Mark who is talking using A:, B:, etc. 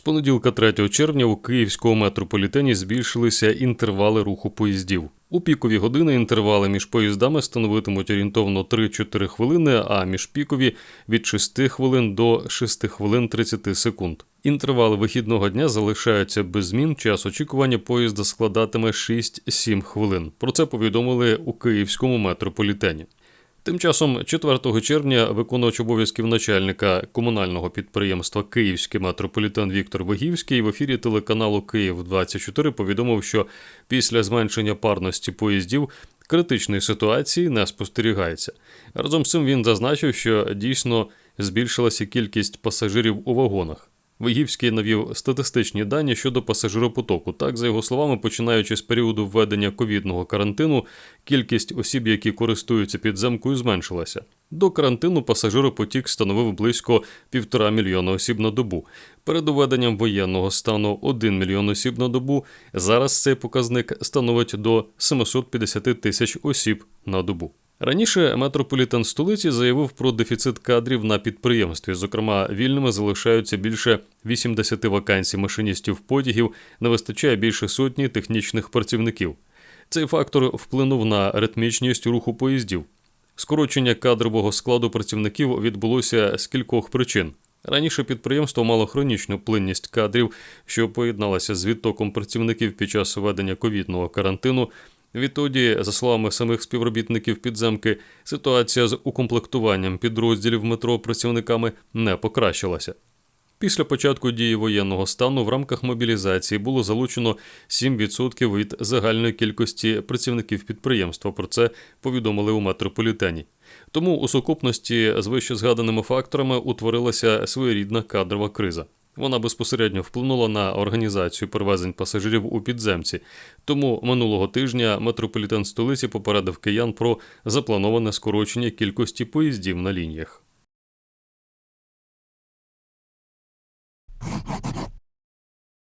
A: З понеділка 3 червня у київському метрополітені збільшилися інтервали руху поїздів. У пікові години інтервали між поїздами становитимуть орієнтовно 3-4 хвилини, а між пікові від 6 хвилин до 6 хвилин 30 секунд. Інтервали вихідного дня залишаються без змін. Час очікування поїзда складатиме 6-7 хвилин. Про це повідомили у київському метрополітені. Тим часом, 4 червня, виконувач обов'язків начальника комунального підприємства Київський метрополітен Віктор Вигівський в ефірі телеканалу Київ 24 повідомив, що після зменшення парності поїздів критичної ситуації не спостерігається. Разом з цим він зазначив, що дійсно збільшилася кількість пасажирів у вагонах. Вигівський навів статистичні дані щодо пасажиропотоку. Так, за його словами, починаючи з періоду введення ковідного карантину, кількість осіб, які користуються підземкою, зменшилася. До карантину пасажиропотік становив близько півтора мільйона осіб на добу. Перед уведенням воєнного стану 1 мільйон осіб на добу. Зараз цей показник становить до 750 тисяч осіб на добу. Раніше метрополітен столиці заявив про дефіцит кадрів на підприємстві. Зокрема, вільними залишаються більше 80 вакансій машиністів потягів, не вистачає більше сотні технічних працівників. Цей фактор вплинув на ритмічність руху поїздів. Скорочення кадрового складу працівників відбулося з кількох причин. Раніше підприємство мало хронічну плинність кадрів, що поєдналася з відтоком працівників під час введення ковідного карантину. Відтоді, за словами самих співробітників підземки, ситуація з укомплектуванням підрозділів метро працівниками не покращилася. Після початку дії воєнного стану в рамках мобілізації було залучено 7% від загальної кількості працівників підприємства. Про це повідомили у метрополітені. Тому у сукупності з вище згаданими факторами утворилася своєрідна кадрова криза. Вона безпосередньо вплинула на організацію перевезень пасажирів у підземці. Тому минулого тижня метрополітен столиці попередив киян про заплановане скорочення кількості поїздів на лініях.